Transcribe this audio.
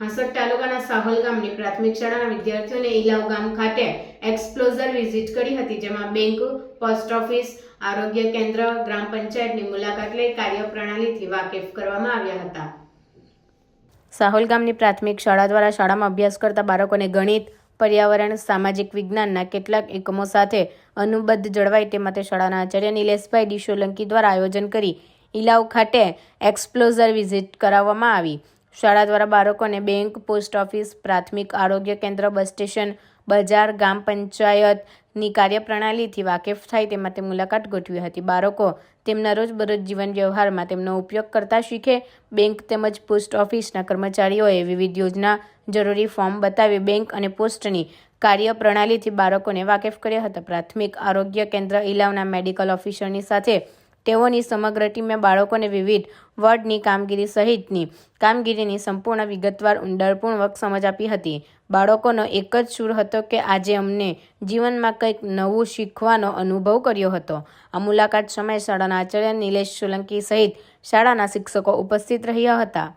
હાંસોદ તાલુકાના સાહોલ ગામની પ્રાથમિક શાળાના વિદ્યાર્થીઓને ઇલાવ ગામ ખાતે એક્સપ્લોઝર વિઝિટ કરી હતી, જેમાં બેંક, પોસ્ટ ઓફિસ, આરોગ્ય કેન્દ્ર, ગ્રામ પંચાયતની મુલાકાત લઈ કાર્યપ્રણાલીથી વાકેફ કરવામાં આવ્યા હતા. સાહોલ ગામની પ્રાથમિક શાળા દ્વારા શાળામાં અભ્યાસ કરતા બાળકોને ગણિત, પર્યાવરણ, સામાજિક વિજ્ઞાનના કેટલાક એકમો સાથે અનુબદ્ધ જળવાય તે માટે શાળાના આચાર્ય નિલેશભાઈ ડી સોલંકી દ્વારા આયોજન કરી ઇલાવ ખાતે એક્સપ્લોઝર વિઝિટ કરાવવામાં આવી. શાળા દ્વારા બાળકોને બેંક, પોસ્ટ ઓફિસ, પ્રાથમિક આરોગ્ય કેન્દ્ર, બસ સ્ટેશન, બજાર, ગામ પંચાયતની કાર્યપ્રણાલીથી વાકેફ થાય તે માટે મુલાકાત ગોઠવી હતી. બાળકો તેમના રોજબરોજ જીવન વ્યવહારમાં તેમનો ઉપયોગ કરતા શીખે. બેંક તેમજ પોસ્ટ ઓફિસના કર્મચારીઓએ વિવિધ યોજના, જરૂરી ફોર્મ બતાવી બેંક અને પોસ્ટની કાર્યપ્રણાલીથી બાળકોને વાકેફ કર્યા હતા. પ્રાથમિક આરોગ્ય કેન્દ્ર ઇલાવના મેડિકલ ઓફિસરની સાથે તેઓની સમગ્ર ટીમે બાળકોને વિવિધ વોર્ડની કામગીરી સહિતની કામગીરીની સંપૂર્ણ વિગતવાર ઊંડાણપૂર્વક સમજ આપી હતી. બાળકોનો એક જ સૂર હતો કે આજે અમને જીવનમાં કંઈક નવું શીખવાનો અનુભવ કર્યો હતો. આ મુલાકાત સમયે શાળાના આચાર્ય નિલેશ સોલંકી સહિત શાળાના શિક્ષકો ઉપસ્થિત રહ્યા હતા.